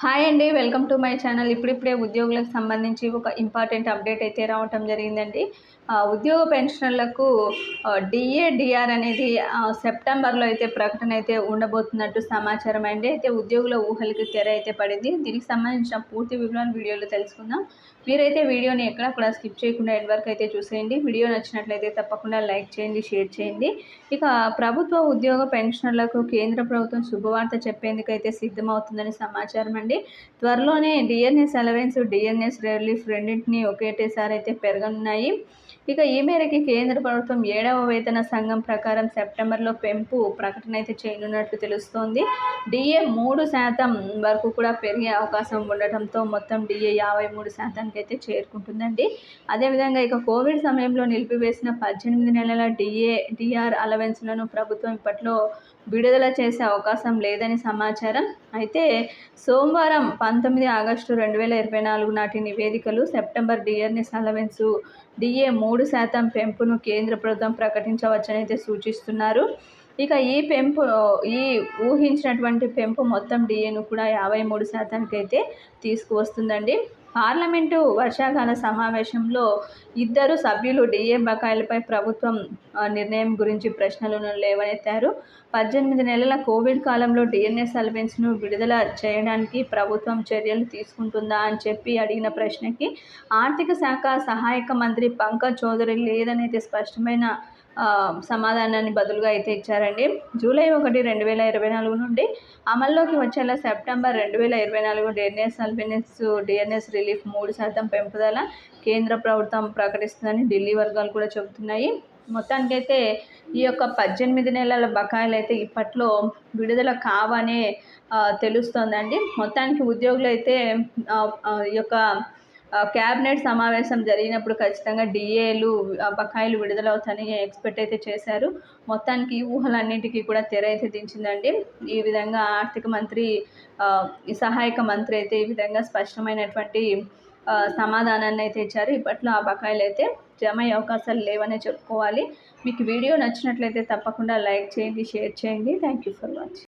Hi అండి welcome to my channel. ఇప్పుడిప్పుడే ఉద్యోగులకు సంబంధించి ఒక ఇంపార్టెంట్ అప్డేట్ అయితే రావటం జరిగిందండి. ఉద్యోగ పెన్షనర్లకు డిఏ డిఆర్ అనేది సెప్టెంబర్లో అయితే ప్రకటన అయితే ఉండబోతున్నట్టు సమాచారం అండి. అయితే ఉద్యోగుల ఊహలకి తెర అయితే పడింది. దీనికి సంబంధించిన పూర్తి వివరాలు వీడియోలో తెలుసుకుందాం. మీరైతే వీడియోని ఎక్కడ స్కిప్ చేయకుండా ఎండ్ వరకు అయితే చూసేయండి. వీడియో నచ్చినట్లయితే తప్పకుండా లైక్ చేయండి షేర్ చేయండి. ఇక ప్రభుత్వ ఉద్యోగ పెన్షనర్లకు కేంద్ర ప్రభుత్వం శుభవార్త చెప్పేందుకైతే సిద్ధమవుతుందని సమాచారం అండి. త్వరలోనే డిఎన్ఎస్ అలవెన్స్ డిఎన్ఎస్ రిలీఫ్ రెండింటినీ ఒకేటేసారి అయితే పెరగనున్నాయి. ఇక ఈ మేరకి కేంద్ర ప్రభుత్వం ఏడవ వేతన సంఘం ప్రకారం సెప్టెంబర్లో పెంపు ప్రకటన అయితే చేయనున్నట్లు తెలుస్తోంది. డిఏ మూడు శాతం వరకు కూడా పెరిగే అవకాశం ఉండటంతో మొత్తం డిఏ యాభై మూడు శాతానికి అయితే చేరుకుంటుందండి. అదేవిధంగా ఇక కోవిడ్ సమయంలో నిలిపివేసిన పద్దెనిమిది నెలల డిఏ డిఆర్ అలవెన్స్లను ప్రభుత్వం ఇప్పట్లో విడుదల చేసే అవకాశం లేదని సమాచారం. అయితే సోమవారం పంతొమ్మిది ఆగస్టు రెండు వేల ఇరవై నాలుగు నాటి నివేదికలు సెప్టెంబర్ డిఆర్ఎస్ అలవెన్సు డిఏ మూడు మూడు శాతం పెంపును కేంద్ర ప్రభుత్వం ప్రకటించవచ్చని అయితే సూచిస్తున్నారు. ఇక ఈ పెంపు ఈ ఊహించినటువంటి పెంపు మొత్తం డిఏను కూడా యాభై మూడు శాతానికి అయితే తీసుకువస్తుందండి. పార్లమెంటు వర్షాకాల సమావేశంలో ఇద్దరు సభ్యులు డిఏ బకాయిలపై ప్రభుత్వం నిర్ణయం గురించి ప్రశ్నలను లేవనెత్తారు. పద్దెనిమిది నెలల కోవిడ్ కాలంలో డిఎన్ఎస్ సర్వెన్స్ను విడుదల చేయడానికి ప్రభుత్వం చర్యలు తీసుకుంటుందా అని చెప్పి అడిగిన ప్రశ్నకి ఆర్థిక శాఖ సహాయక మంత్రి పంకజ్ చౌదరి లేదనైతే స్పష్టమైన సమాధానాన్ని బదులుగా అయితే ఇచ్చారండి. జూలై ఒకటి రెండు వేల ఇరవై నాలుగు నుండి అమల్లోకి వచ్చేలా సెప్టెంబర్ రెండు వేల ఇరవై నాలుగు డిఎన్ఎస్ అల్బినెస్ డిఎన్ఎస్ రిలీఫ్ మూడు శాతం పెంపుదల కేంద్ర ప్రభుత్వం ప్రకటిస్తుందని ఢిల్లీ వర్గాలు కూడా చెబుతున్నాయి. మొత్తానికైతే ఈ యొక్క పద్దెనిమిది నెలల బకాయిలు అయితే ఇప్పట్లో విడుదల కావనే తెలుస్తోందండి. మొత్తానికి ఉద్యోగులు అయితే ఈ యొక్క క్యాబినెట్ సమావేశం జరిగినప్పుడు ఖచ్చితంగా డిఏలు బకాయిలు విడుదలవుతాయని ఎక్స్పెక్ట్ అయితే చేశారు. మొత్తానికి ఊహలన్నింటికీ కూడా తెర అయితే దించిందండి. ఈ విధంగా ఆర్థిక మంత్రి సహాయక మంత్రి అయితే ఈ విధంగా స్పష్టమైనటువంటి సమాధానాన్ని అయితే ఇచ్చారు. ఇప్పట్లో ఆ బకాయిలు అయితే జమ అయ్యే అవకాశాలు లేవనే చెప్పుకోవాలి. మీకు వీడియో నచ్చినట్లయితే తప్పకుండా లైక్ చేయండి షేర్ చేయండి. Thank you for watching